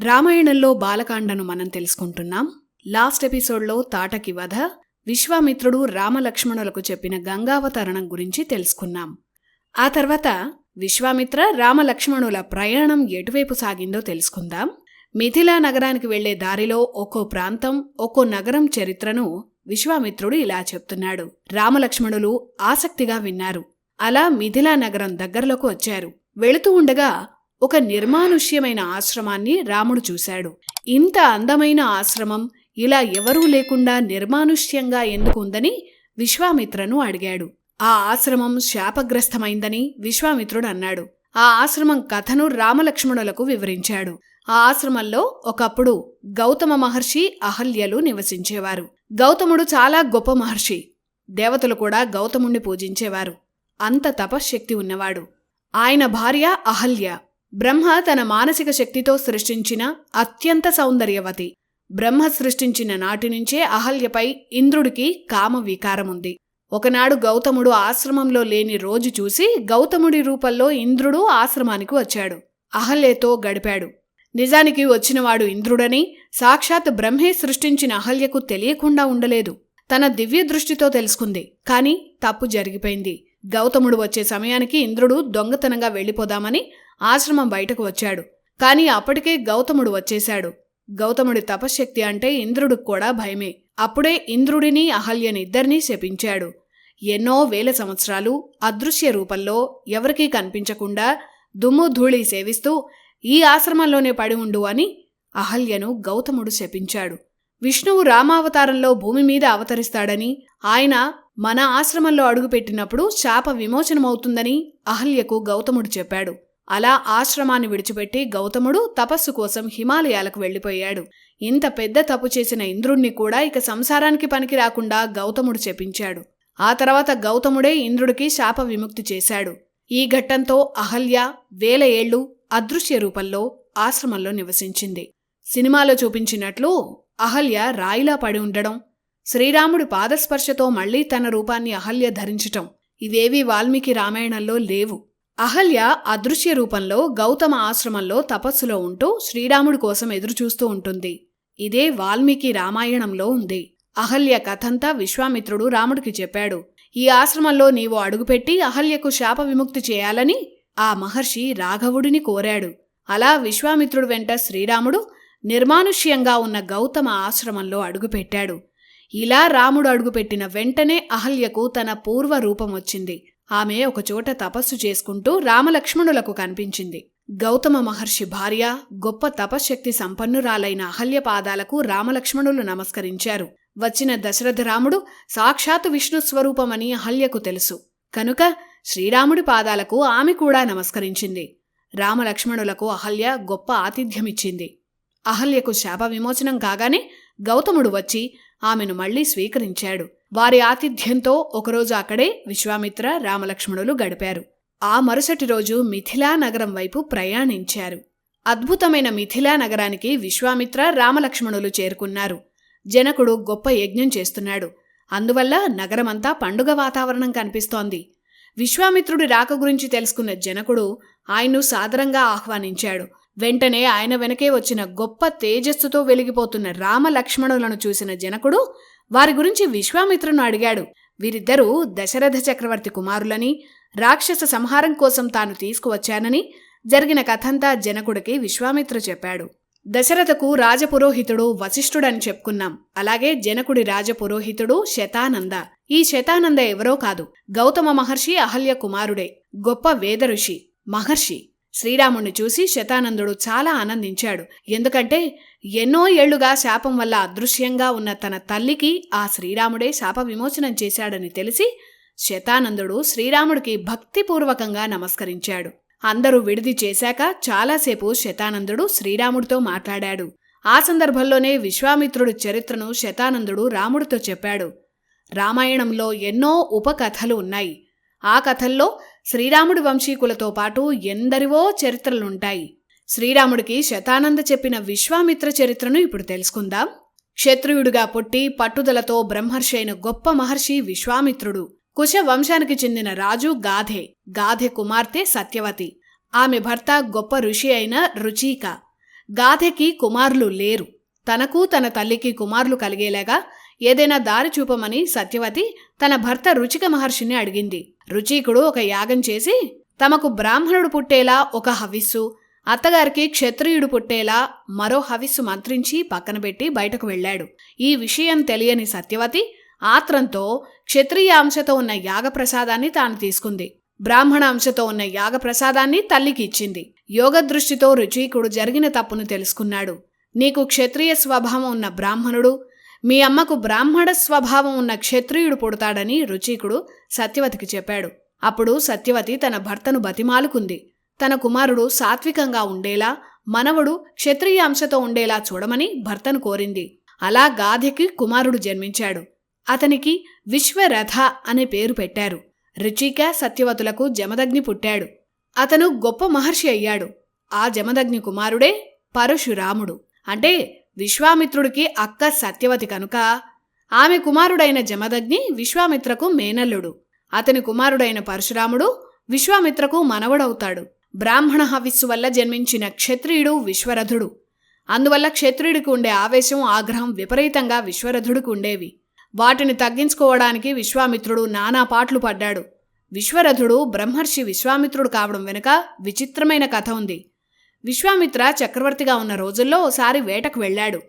రామాయణంలో బాలకాండను మనం తెలుసుకుంటున్నాం. లాస్ట్ ఎపిసోడ్లో తాటకి వధ విశ్వామిత్రుడు రామలక్ష్మణులకు చెప్పిన గంగావతరణం గురించి తెలుసుకున్నాం. ఆ తర్వాత విశ్వామిత్ర రామలక్ష్మణుల ప్రయాణం ఎటువైపు సాగిందో తెలుసుకుందాం. మిథిలా నగరానికి వెళ్ళే దారిలో ఒక్కో ప్రాంతం ఒక్కో నగరం చరిత్రను విశ్వామిత్రుడు ఇలా చెప్తున్నాడు. రామలక్ష్మణులు ఆసక్తిగా విన్నారు. అలా మిథిలా నగరం దగ్గరలోకి వచ్చారు. వెళుతూ ఉండగా ఒక నిర్మానుష్యమైన ఆశ్రమాన్ని రాముడు చూశాడు. ఇంత అందమైన ఆశ్రమం ఇలా ఎవరూ లేకుండా నిర్మానుష్యంగా ఎందుకు ఉందని విశ్వామిత్రను అడిగాడు. ఆ ఆశ్రమం శాపగ్రస్తమైందని విశ్వామిత్రుడు అన్నాడు. ఆ ఆశ్రమం కథను రామలక్ష్మణులకు వివరించాడు. ఆ ఆశ్రమంలో ఒకప్పుడు గౌతమ మహర్షి అహల్యలు నివసించేవారు. గౌతముడు చాలా గొప్ప మహర్షి. దేవతలు కూడా గౌతముణ్ణి పూజించేవారు. అంత తపశ్శక్తి ఉన్నవాడు. ఆయన భార్య అహల్య. బ్రహ్మ తన మానసిక శక్తితో సృష్టించిన అత్యంత సౌందర్యవతి. బ్రహ్మ సృష్టించిన నాటి నుంచే అహల్యపై ఇంద్రుడికి కామ వికారముంది ఒకనాడు గౌతముడు ఆశ్రమంలో లేని రోజు చూసి గౌతముడి రూపంలో ఇంద్రుడు ఆశ్రమానికి వచ్చాడు. అహల్యతో గడిపాడు. నిజానికి వచ్చినవాడు ఇంద్రుడని సాక్షాత్ బ్రహ్మే సృష్టించిన అహల్యకు తెలియకుండా ఉండలేదు. తన దివ్య దృష్టితో తెలుసుకుంది. కాని తప్పు జరిగిపోయింది. గౌతముడు వచ్చే సమయానికి ఇంద్రుడు దొంగతనంగా వెళ్ళిపోదామని ఆశ్రమం బయటకు వచ్చాడు. కాని అప్పటికే గౌతముడు వచ్చేశాడు. గౌతముడి తపశ్శక్తి అంటే ఇంద్రుడికి కూడా భయమే. అప్పుడే ఇంద్రుడిని అహల్యని ఇద్దరినీ శపించాడు. ఎన్నో వేల సంవత్సరాలు అదృశ్య రూపంలో ఎవరికీ కనిపించకుండా దుమ్ము ధూళి సేవిస్తూ ఈ ఆశ్రమంలోనే పడి ఉండు అని అహల్యను గౌతముడు శపించాడు. విష్ణువు రామావతారంలో భూమి మీద అవతరిస్తాడని ఆయన మన ఆశ్రమంలో అడుగుపెట్టినప్పుడు శాప విమోచనమవుతుందని అహల్యకు గౌతముడు చెప్పాడు. అలా ఆశ్రమాన్ని విడిచిపెట్టి గౌతముడు తపస్సు కోసం హిమాలయాలకు వెళ్ళిపోయాడు. ఇంత పెద్ద తప్పు చేసిన ఇంద్రుణ్ణి కూడా ఇక సంసారానికి పనికి రాకుండా గౌతముడు చెప్పించాడు. ఆ తర్వాత గౌతముడే ఇంద్రుడికి శాప విముక్తి చేశాడు. ఈ ఘట్టంతో అహల్య వేల ఏళ్ళు అదృశ్య రూపంలో ఆశ్రమంలో నివసించింది. సినిమాలో చూపించినట్లు అహల్య రాయిలా పడి ఉండడం శ్రీరాముడి పాదస్పర్శతో మళ్ళీ తన రూపాన్ని అహల్య ధరించటం ఇవేవీ వాల్మీకి రామాయణంలో లేవు. అహల్య అదృశ్య రూపంలో గౌతమ ఆశ్రమంలో తపస్సులో ఉంటూ శ్రీరాముడి కోసం ఎదురుచూస్తూ ఉంటుంది. ఇదే వాల్మీకి రామాయణంలో ఉంది. అహల్య కథంతా విశ్వామిత్రుడు రాముడికి చెప్పాడు. ఈ ఆశ్రమంలో నీవు అడుగుపెట్టి అహల్యకు శాప విముక్తి చేయాలని ఆ మహర్షి రాఘవుడిని కోరాడు. అలా విశ్వామిత్రుడు వెంట శ్రీరాముడు నిర్మానుష్యంగా ఉన్న గౌతమ ఆశ్రమంలో అడుగుపెట్టాడు. ఇలా రాముడు అడుగుపెట్టిన వెంటనే అహల్యకు తన పూర్వ రూపం వచ్చింది. ఆమె ఒకచోట తపస్సు చేసుకుంటూ రామలక్ష్మణులకు కనిపించింది. గౌతమ మహర్షి భార్య గొప్ప తపశ్శక్తి సంపన్నురాలైన అహల్య పాదాలకు రామలక్ష్మణులు నమస్కరించారు. వచ్చిన దశరథ రాముడు సాక్షాత్ విష్ణు స్వరూపమని అహల్యకు తెలుసు. కనుక శ్రీరాముడి పాదాలకు ఆమె కూడా నమస్కరించింది. రామలక్ష్మణులకు అహల్య గొప్ప ఆతిథ్యమిచ్చింది. అహల్యకు శాప విమోచనం కాగానే గౌతముడు వచ్చి ఆమెను మళ్ళీ స్వీకరించాడు. వారి ఆతిథ్యంతో ఒకరోజు అక్కడే విశ్వామిత్ర రామలక్ష్మణులు గడిపారు. ఆ మరుసటి రోజు మిథిలా నగరం వైపు ప్రయాణించారు. అద్భుతమైన మిథిలా నగరానికి విశ్వామిత్ర రామలక్ష్మణులు చేరుకున్నారు. జనకుడు గొప్ప యజ్ఞం చేస్తున్నాడు. అందువల్ల నగరమంతా పండుగ వాతావరణం కనిపిస్తోంది. విశ్వామిత్రుడి రాక గురించి తెలుసుకున్న జనకుడు ఆయన్ను సాదరంగా ఆహ్వానించాడు. వెంటనే ఆయన వెనకే వచ్చిన గొప్ప తేజస్సుతో వెలిగిపోతున్న రామలక్ష్మణులను చూసిన జనకుడు వారి గురించి విశ్వామిత్రును అడిగాడు. వీరిద్దరూ దశరథ చక్రవర్తి కుమారులని రాక్షస సంహారం కోసం తాను తీసుకువచ్చానని జరిగిన కథంతా జనకుడికి విశ్వామిత్ర చెప్పాడు. దశరథకు రాజపురోహితుడు వశిష్ఠుడని చెప్పుకున్నాం. అలాగే జనకుడి రాజపురోహితుడు శతానంద. ఈ శతానంద ఎవరో కాదు గౌతమ మహర్షి అహల్య కుమారుడే గొప్ప వేదఋషి మహర్షి. శ్రీరాముణ్ణి చూసి శతానందుడు చాలా ఆనందించాడు. ఎందుకంటే ఎన్నో ఏళ్ళుగా శాపం వల్ల అదృశ్యంగా ఉన్న తన తల్లికి ఆ శ్రీరాముడే శాప విమోచనం చేశాడని తెలిసి శతానందుడు శ్రీరాముడికి భక్తిపూర్వకంగా నమస్కరించాడు. అందరూ విడిది చేశాక చాలాసేపు శతానందుడు శ్రీరాముడితో మాట్లాడాడు. ఆ సందర్భంలోనే విశ్వామిత్రుడి చరిత్రను శతానందుడు రాముడితో చెప్పాడు. రామాయణంలో ఎన్నో ఉపకథలు ఉన్నాయి. ఆ కథల్లో శ్రీరాముడి వంశీకులతో పాటు ఎందరివో చరిత్రలుంటాయి. శ్రీరాముడికి శతానంద చెప్పిన విశ్వామిత్ర చరిత్రను ఇప్పుడు తెలుసుకుందాం. క్షత్రియుడిగా పుట్టి పట్టుదలతో బ్రహ్మర్షి అయిన గొప్ప మహర్షి విశ్వామిత్రుడు కుశ వంశానికి చెందిన రాజు గాధే గాధె కుమార్తె సత్యవతి. ఆమె భర్త గొప్ప ఋషి అయిన రుచీక. గాధెకి కుమారులు లేరు. తనకు తన తల్లికి కుమారులు కలిగేలాగా ఏదైనా దారి చూపమని సత్యవతి తన భర్త రుచిక మహర్షిని అడిగింది. రుచీకుడు ఒక యాగం చేసి తమకు బ్రాహ్మణుడు పుట్టేలా ఒక హవిస్సు అత్తగారికి క్షత్రియుడు పుట్టేలా మరో హవిస్సు మంత్రించి పక్కన పెట్టి బయటకు వెళ్ళాడు. ఈ విషయం తెలియని సత్యవతి ఆత్రంతో క్షత్రియ అంశతో ఉన్న యాగప్రసాదాన్ని తాను తీసుకుంది. బ్రాహ్మణ అంశతో ఉన్న యాగప్రసాదాన్ని తల్లికి ఇచ్చింది. యోగ దృష్టితో రుచీకుడు జరిగిన తప్పును తెలుసుకున్నాడు. నీకు క్షత్రియ స్వభావం ఉన్న బ్రాహ్మణుడు మీ అమ్మకు బ్రాహ్మణ స్వభావం ఉన్న క్షత్రియుడు పుడతాడని రుచీకుడు సత్యవతికి చెప్పాడు. అప్పుడు సత్యవతి తన భర్తను బతిమాలుకుంది. తన కుమారుడు సాత్వికంగా ఉండేలా మనవడు క్షత్రియ అంశతో ఉండేలా చూడమని భర్తను కోరింది. అలా గాధెకి కుమారుడు జన్మించాడు. అతనికి విశ్వరథ అనే పేరు పెట్టారు. రుచిక సత్యవతులకు జమదగ్ని పుట్టాడు. అతను గొప్ప మహర్షి అయ్యాడు. ఆ జమదగ్ని కుమారుడే పరశురాముడు. అంటే విశ్వామిత్రుడికి అక్క సత్యవతి కనుక ఆమె కుమారుడైన జమదగ్ని విశ్వామిత్రకు మేనల్లుడు. అతని కుమారుడైన పరశురాముడు విశ్వామిత్రకు మనవడవుతాడు. బ్రాహ్మణ హవిస్సు వల్ల జన్మించిన క్షత్రియుడు విశ్వరథుడు. అందువల్ల క్షత్రియుడికి ఉండే ఆవేశం ఆగ్రహం విపరీతంగా విశ్వరథుడికి ఉండేవి. వాటిని తగ్గించుకోవడానికి విశ్వామిత్రుడు నానా పాట్లు పడ్డాడు. విశ్వరథుడు బ్రహ్మర్షి విశ్వామిత్రుడు కావడం వెనుక విచిత్రమైన కథ ఉంది. విశ్వామిత్ర చక్రవర్తిగా ఉన్న రోజుల్లో ఓసారి వేటకు వెళ్ళాడు.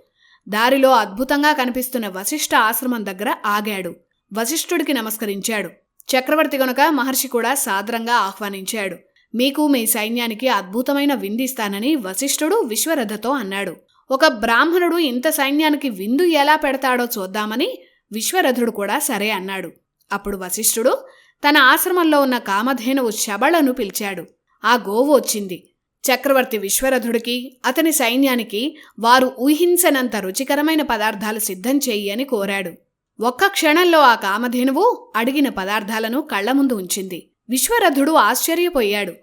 దారిలో అద్భుతంగా కనిపిస్తున్న వశిష్ఠ ఆశ్రమం దగ్గర ఆగాడు. వశిష్ఠుడికి నమస్కరించాడు. చక్రవర్తి గనుక మహర్షి కూడా సాదరంగా ఆహ్వానించాడు. మీకు మీ సైన్యానికి అద్భుతమైన విందిస్తానని వశిష్ఠుడు విశ్వరథతో అన్నాడు. ఒక బ్రాహ్మణుడు ఇంత సైన్యానికి విందు ఎలా పెడతాడో చూద్దామని విశ్వరథుడు కూడా సరే అన్నాడు. అప్పుడు వశిష్ఠుడు తన ఆశ్రమంలో ఉన్న కామధేనువు శబళను పిలిచాడు. ఆ గోవు వచ్చింది. చక్రవర్తి విశ్వరథుడికి అతని సైన్యానికి వారు ఊహించనంత రుచికరమైన పదార్థాలు సిద్ధం చేయి అని కోరాడు. ఒక్క క్షణంలో ఆ కామధేనువు అడిగిన పదార్థాలను కళ్ళ ముందు ఉంచింది. విశ్వరథుడు ఆశ్చర్యపోయాడు.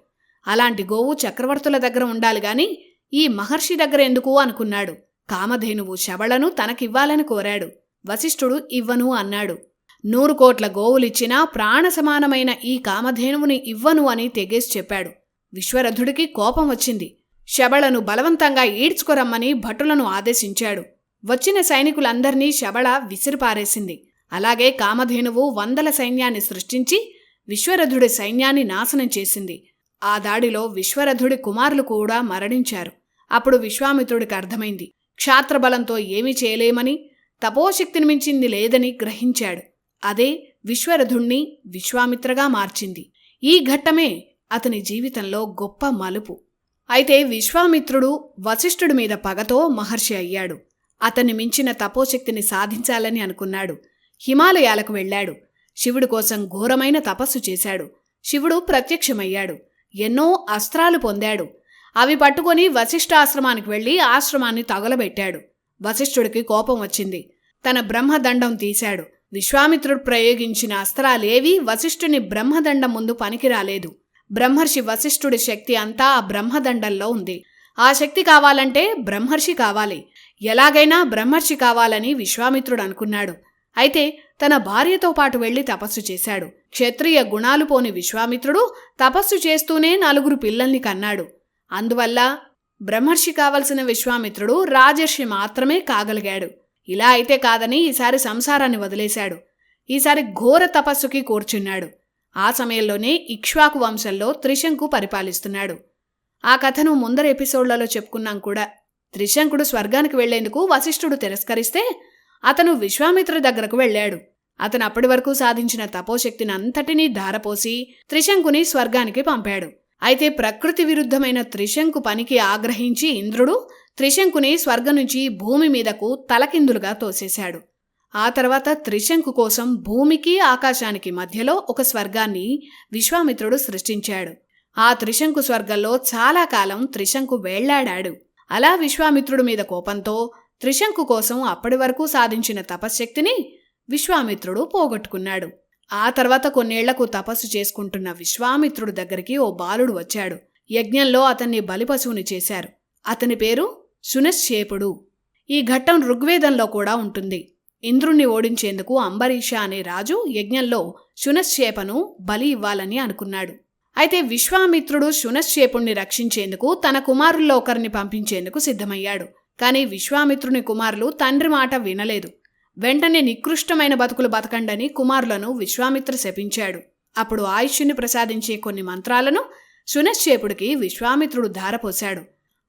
అలాంటి గోవు చక్రవర్తుల దగ్గర ఉండాలి గాని ఈ మహర్షి దగ్గర ఎందుకు అనుకున్నాడు? కామధేనువు శబళను తనకివ్వాలని కోరాడు. వశిష్ఠుడు ఇవ్వను అన్నాడు. నూరు కోట్ల గోవులిచ్చినా ప్రాణ సమానమైన ఈ కామధేనువుని ఇవ్వను అని తెగేసి చెప్పాడు. విశ్వరథుడికి కోపం వచ్చింది. శబళను బలవంతంగా ఈడ్చుకురమ్మని భటులను ఆదేశించాడు. వచ్చిన సైనికులందర్నీ శబళ విసిరిపారేసింది. అలాగే కామధేనువు వందల సైన్యాన్ని సృష్టించి విశ్వరథుడి సైన్యాన్ని నాశనం చేసింది. ఆ దాడిలో విశ్వరథుడి కుమారులు కూడా మరణించారు. అప్పుడు విశ్వామిత్రుడికి అర్థమైంది క్షాత్రబలంతో ఏమీ చేయలేమని తపోశక్తిని మించింది లేదని గ్రహించాడు. అదే విశ్వరథుణ్ణి విశ్వామిత్రగా మార్చింది. ఈ ఘట్టమే అతని జీవితంలో గొప్ప మలుపు. అయితే విశ్వామిత్రుడు వశిష్ఠుడి మీద పగతో మహర్షి అయ్యాడు. అతన్ని మించిన తపోశక్తిని సాధించాలని అనుకున్నాడు. హిమాలయాలకు వెళ్ళాడు. శివుడి కోసం ఘోరమైన తపస్సు చేశాడు. శివుడు ప్రత్యక్షమయ్యాడు. ఎన్నో అస్త్రాలు పొందాడు. అవి పట్టుకొని వశిష్ఠాశ్రమానికి వెళ్ళి ఆశ్రమాన్ని తగలబెట్టాడు. వశిష్ఠుడికి కోపం వచ్చింది. తన బ్రహ్మదండం తీశాడు. విశ్వామిత్రుడు ప్రయోగించిన అస్త్రాలేవీ వశిష్ఠుని బ్రహ్మదండం ముందు పనికిరాలేదు. బ్రహ్మర్షి వశిష్ఠుడి శక్తి అంతా ఆ బ్రహ్మదండంలో ఉంది. ఆ శక్తి కావాలంటే బ్రహ్మర్షి కావాలి. ఎలాగైనా బ్రహ్మర్షి కావాలని విశ్వామిత్రుడు అనుకున్నాడు. అయితే తన భార్యతో పాటు వెళ్ళి తపస్సు చేశాడు. క్షత్రియ గుణాలు పోని విశ్వామిత్రుడు తపస్సు చేస్తూనే నలుగురు పిల్లల్ని కన్నాడు. అందువల్ల బ్రహ్మర్షి కావలసిన విశ్వామిత్రుడు రాజర్షి మాత్రమే కాగలిగాడు. ఇలా అయితే కాదని ఈసారి సంసారాన్ని వదిలేశాడు. ఈసారి ఘోర తపస్సుకి కూర్చున్నాడు. ఆ సమయంలోనే ఇక్ష్వాకు వంశంలో త్రిశంకు పరిపాలిస్తున్నాడు. ఆ కథను ముందర ఎపిసోడ్లలో చెప్పుకున్నాం కూడా. త్రిశంకుడు స్వర్గానికి వెళ్ళేందుకు వశిష్ఠుడు తిరస్కరిస్తే అతను విశ్వామిత్ర దగ్గరకు వెళ్ళాడు. అతను అప్పటి వరకు సాధించిన తపోశక్తిని అంతటినీ ధారపోసి త్రిశంకుని స్వర్గానికి పంపాడు. అయితే ప్రకృతి విరుద్ధమైన త్రిశంకు పనికి ఆగ్రహించి ఇంద్రుడు త్రిశంకుని స్వర్గం నుంచి భూమి మీదకు తలకిందులుగా తోసేశాడు. ఆ తర్వాత త్రిశంకు కోసం భూమికి ఆకాశానికి మధ్యలో ఒక స్వర్గాన్ని విశ్వామిత్రుడు సృష్టించాడు. ఆ త్రిశంకు స్వర్గంలో చాలా కాలం త్రిశంకు వేళ్ళాడాడు. అలా విశ్వామిత్రుడి మీద కోపంతో త్రిశంకు కోసం అప్పటి వరకు సాధించిన తపశ్శక్తిని విశ్వామిత్రుడు పోగొట్టుకున్నాడు. ఆ తర్వాత కొన్నేళ్ళకు తపస్సు చేసుకుంటున్న విశ్వామిత్రుడు దగ్గరికి ఓ బాలుడు వచ్చాడు. యజ్ఞంలో అతన్ని బలిపశువుని చేశారు. అతని పేరు శునశ్చేపుడు ఈ ఘట్టం ఋగ్వేదంలో కూడా ఉంటుంది. ఇంద్రుణ్ణి ఓడించేందుకు అంబరీష అనే రాజు యజ్ఞంలో శునశ్చేపను బలి ఇవ్వాలని అనుకున్నాడు. అయితే విశ్వామిత్రుడు శునశ్చేపుణ్ణి రక్షించేందుకు తన కుమారుల్లో ఒకరిని పంపించేందుకు సిద్ధమయ్యాడు. కానీ విశ్వామిత్రుని కుమారులు తండ్రి మాట వినలేదు. వెంటనే నికృష్టమైన బతుకులు బతకండని కుమారులను విశ్వామిత్ర శపించాడు. అప్పుడు ఆయుష్యుని ప్రసాదించే కొన్ని మంత్రాలను శునశ్చేపుడికి విశ్వామిత్రుడు ధారపోశాడు.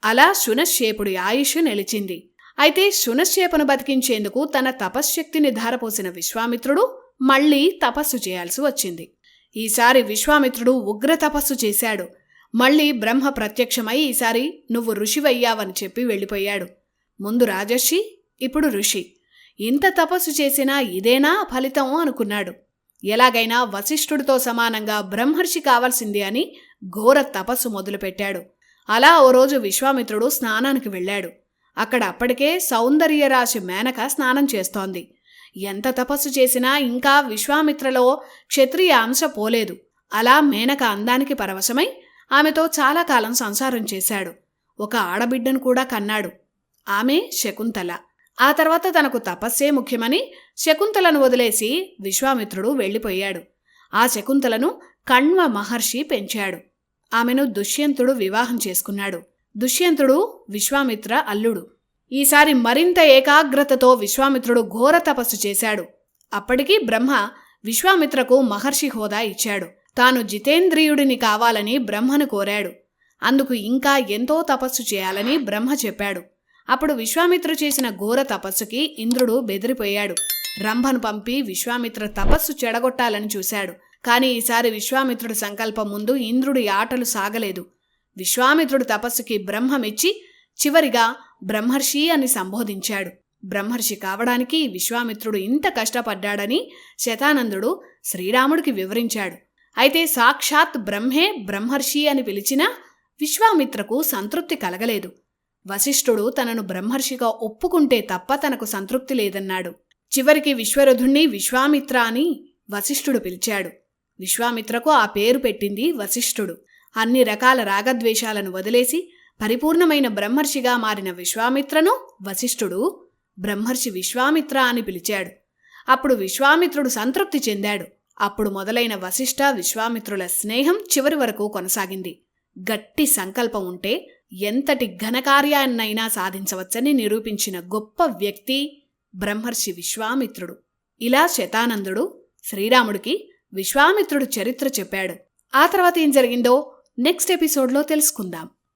అలా శునశ్చేపుడి ఆయుష్ నిలిచింది. అయితే శునశ్చేపను బతికించేందుకు తన తపశ్శక్తిని ధారపోసిన విశ్వామిత్రుడు మళ్ళీ తపస్సు చేయాల్సి వచ్చింది. ఈసారి విశ్వామిత్రుడు ఉగ్ర తపస్సు చేశాడు. మళ్ళీ బ్రహ్మ ప్రత్యక్షమై ఈసారి నువ్వు ఋషివయ్యావని చెప్పి వెళ్ళిపోయాడు. ముందు రాజర్షి ఇప్పుడు ఋషి. ఇంత తపస్సు చేసినా ఇదేనా ఫలితం అనుకున్నాడు. ఎలాగైనా వశిష్ఠుడితో సమానంగా బ్రహ్మర్షి కావాల్సింది అని ఘోర తపస్సు మొదలుపెట్టాడు. అలా ఓ రోజు విశ్వామిత్రుడు స్నానానికి వెళ్ళాడు. అక్కడ అప్పటికే సౌందర్యరాశి మేనక స్నానం చేస్తోంది. ఎంత తపస్సు చేసినా ఇంకా విశ్వామిత్రలో క్షత్రియ అంశ పోలేదు. అలా మేనక అందానికి పరవశమై ఆమెతో చాలా కాలం సంసారం చేశాడు. ఒక ఆడబిడ్డను కూడా కన్నాడు. ఆమె శకుంతల. ఆ తర్వాత తనకు తపస్సే ముఖ్యమని శకుంతలను వదిలేసి విశ్వామిత్రుడు వెళ్ళిపోయాడు. ఆ శకుంతలను కణ్వ మహర్షి పెంచాడు. ఆమెను దుష్యంతుడు వివాహం చేసుకున్నాడు. దుష్యంతుడు విశ్వామిత్ర అల్లుడు. ఈసారి మరింత ఏకాగ్రతతో విశ్వామిత్రుడు ఘోర తపస్సు చేశాడు. అప్పటికి బ్రహ్మ విశ్వామిత్రకు మహర్షి హోదా ఇచ్చాడు. తాను జితేంద్రియుడిని కావాలని బ్రహ్మను కోరాడు. అందుకు ఇంకా ఎంతో తపస్సు చేయాలని బ్రహ్మ చెప్పాడు. అప్పుడు విశ్వామిత్రు చేసిన ఘోర తపస్సుకి ఇంద్రుడు బెదిరిపోయాడు. రంభను పంపి విశ్వామిత్ర తపస్సు చెడగొట్టాలని చూశాడు. కాని ఈసారి విశ్వామిత్రుడి సంకల్పం ముందు ఇంద్రుడి ఆటలు సాగలేదు. విశ్వామిత్రుడి తపస్సుకి బ్రహ్మమిచ్చి చివరిగా బ్రహ్మర్షి అని సంబోధించాడు. బ్రహ్మర్షి కావడానికి విశ్వామిత్రుడు ఇంత కష్టపడ్డాడని శతానందుడు శ్రీరాముడికి వివరించాడు. అయితే సాక్షాత్ బ్రహ్మే బ్రహ్మర్షి అని పిలిచినా విశ్వామిత్రకు సంతృప్తి కలగలేదు. వశిష్ఠుడు తనను బ్రహ్మర్షిగా ఒప్పుకుంటే తప్ప తనకు సంతృప్తి లేదన్నాడు. చివరికి విశ్వరథుణ్ణి విశ్వామిత్ర అని వశిష్ఠుడు పిలిచాడు. విశ్వామిత్రకు ఆ పేరు పెట్టింది వశిష్ఠుడు. అన్ని రకాల రాగద్వేషాలను వదిలేసి పరిపూర్ణమైన బ్రహ్మర్షిగా మారిన విశ్వామిత్రను వశిష్ఠుడు బ్రహ్మర్షి విశ్వామిత్ర అని పిలిచాడు. అప్పుడు విశ్వామిత్రుడు సంతృప్తి చెందాడు. అప్పుడు మొదలైన వశిష్ఠ విశ్వామిత్రుల స్నేహం చివరి వరకు కొనసాగింది. గట్టి సంకల్పం ఉంటే ఎంతటి ఘనకార్యాన్నైనా సాధించవచ్చని నిరూపించిన గొప్ప వ్యక్తి బ్రహ్మర్షి విశ్వామిత్రుడు. ఇలా శతానందుడు శ్రీరాముడికి విశ్వామిత్రుడు చరిత్ర చెప్పాడు. ఆ తర్వాత ఏం జరిగిందో నెక్స్ట్ ఎపిసోడ్లో తెలుసుకుందాం.